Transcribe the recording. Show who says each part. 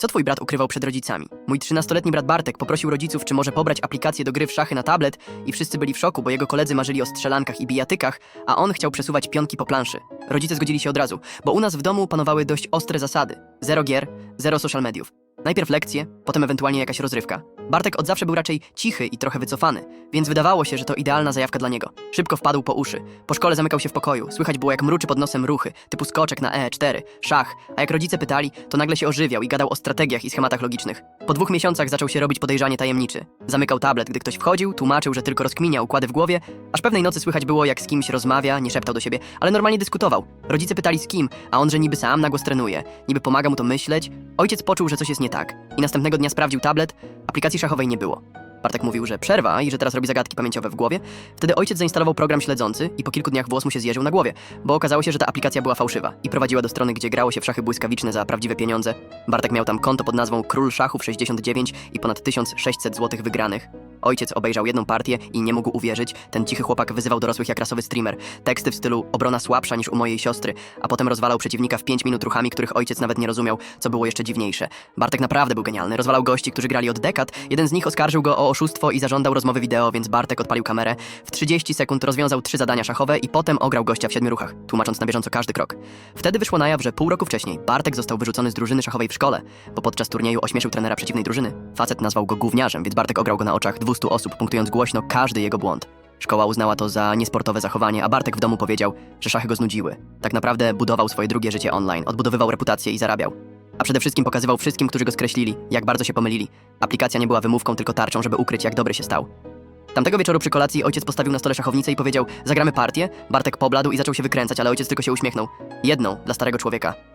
Speaker 1: Co twój brat ukrywał przed rodzicami? Mój 13-letni brat Bartek poprosił rodziców, czy może pobrać aplikację do gry w szachy na tablet i wszyscy byli w szoku, bo jego koledzy marzyli o strzelankach i bijatykach, a on chciał przesuwać pionki po planszy. Rodzice zgodzili się od razu, bo u nas w domu panowały dość ostre zasady. Zero gier, zero social mediów. Najpierw lekcje, potem ewentualnie jakaś rozrywka. Bartek od zawsze był raczej cichy i trochę wycofany, więc wydawało się, że to idealna zajawka dla niego. Szybko wpadł po uszy. Po szkole zamykał się w pokoju. Słychać było jak mruczy pod nosem ruchy, typu skoczek na E4, szach, a jak rodzice pytali, to nagle się ożywiał i gadał o strategiach i schematach logicznych. Po dwóch miesiącach zaczął się robić podejrzanie tajemniczy. Zamykał tablet, gdy ktoś wchodził, tłumaczył, że tylko rozkminia układy w głowie, aż pewnej nocy słychać było, jak z kimś rozmawia, nie szeptał do siebie, ale normalnie dyskutował. Rodzice pytali z kim, a on, że niby sam na głos trenuje, niby pomaga mu to myśleć. Ojciec poczuł, że coś jest nie tak i następnego dnia sprawdził tablet, aplikacji szachowej nie było. Bartek mówił, że przerwa i że teraz robi zagadki pamięciowe w głowie. Wtedy ojciec zainstalował program śledzący i po kilku dniach włos mu się zjeżył na głowie, bo okazało się, że ta aplikacja była fałszywa i prowadziła do strony, gdzie grało się w szachy błyskawiczne za prawdziwe pieniądze. Bartek miał tam konto pod nazwą Król Szachów 69 i ponad 1600 zł wygranych. Ojciec obejrzał jedną partię i nie mógł uwierzyć. Ten cichy chłopak wyzywał dorosłych jak rasowy streamer. Teksty w stylu obrona słabsza niż u mojej siostry, a potem rozwalał przeciwnika w 5 minut ruchami, których ojciec nawet nie rozumiał, co było jeszcze dziwniejsze. Bartek naprawdę był genialny. Rozwalał gości, którzy grali od dekad. Jeden z nich oskarżył go o oszustwo i zażądał rozmowy wideo, więc Bartek odpalił kamerę. W 30 sekund rozwiązał trzy zadania szachowe i potem ograł gościa w siedmiu ruchach, tłumacząc na bieżąco każdy krok. Wtedy wyszło na jaw, że pół roku wcześniej Bartek został wyrzucony z drużyny szachowej w szkole, bo podczas turnieju ośmieszył trenera przeciwnej drużyny. Facet nazwał go gówniarzem, więc Bartek ograł go na oczach 200 osób, punktując głośno każdy jego błąd. Szkoła uznała to za niesportowe zachowanie, a Bartek w domu powiedział, że szachy go znudziły. Tak naprawdę budował swoje drugie życie online, odbudowywał reputację i zarabiał. A przede wszystkim pokazywał wszystkim, którzy go skreślili, jak bardzo się pomylili. Aplikacja nie była wymówką, tylko tarczą, żeby ukryć, jak dobry się stał. Tamtego wieczoru przy kolacji ojciec postawił na stole szachownicę i powiedział: Zagramy partię. Bartek pobladł i zaczął się wykręcać, ale ojciec tylko się uśmiechnął. Jedną dla starego człowieka.